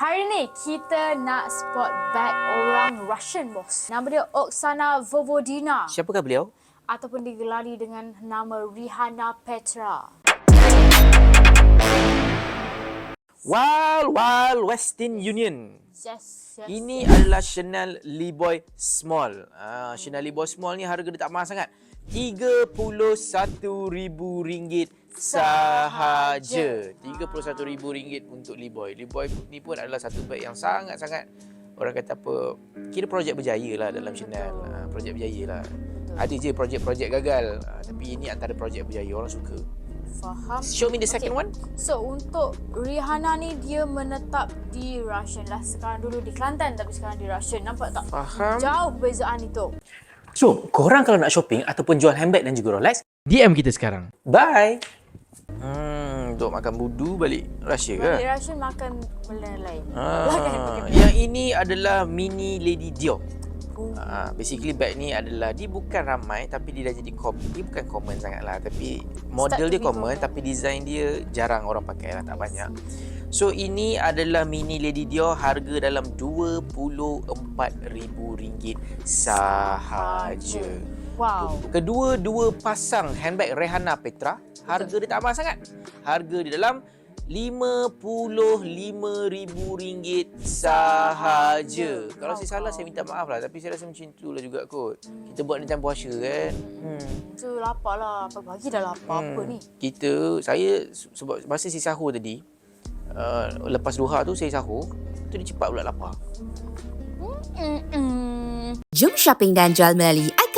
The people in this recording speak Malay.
Hari ni kita nak spot bag orang Russian bos. Nama dia Oksana Vovodina Siapakah beliau? ataupun digelari dengan nama Rihanna Petra. Wild Wild Western Union. Yes, yes. Ini adalah Chanel Liboy Small. Ah, Chanel Liboy Small ni harga dia tak mahal sangat. RM31,000 sahaja. RM31,000 untuk Liboy. Liboy ni pun adalah satu beg yang sangat-sangat orang kata apa kira projek berjaya lah dalam Chanel. Ah, projek berjaya lah. Ada je projek-projek gagal. Ah, tapi ini antara projek berjaya orang suka. Faham. Show me the second Okay. one. So untuk Rihanna ni dia menetap di Russian lah. Sekarang dulu di Kelantan tapi sekarang di Russian. Nampak tak? Faham. Jauh perbezaan itu. So, korang kalau nak shopping ataupun jual handbag dan juga Rolex, DM kita sekarang. bye! Hmm, untuk makan budu balik Russia ke? Di Russian makan benda lain. Ah, yang ini adalah mini Lady Dior. Oh. Ah, basically bag ni adalah dia bukan ramai tapi dia dah jadi common. Dia bukan common sangat lah tapi model to dia common common. tapi design dia jarang orang pakai lah tak banyak. So ini adalah mini Lady Dior harga dalam RM24,000 sahaja. Wow. Kedua-dua pasang handbag Rihanna Petra harga dia tak mahal sangat. Harga dia dalam RM55,000 sahaja. Kalau saya salah saya minta maaf lah tapi saya rasa macam tu lah juga kot. Kita buat ni time puasa kan. Hmm. Tu lapar lah. Pagi-pagi dah lapar apa ni? Kita saya se- sebab masa saya sahur tadi uh, lepas duha tu saya sahur tu dia cepat pula lapar. Mm-mm. Jom shopping dan jual melalui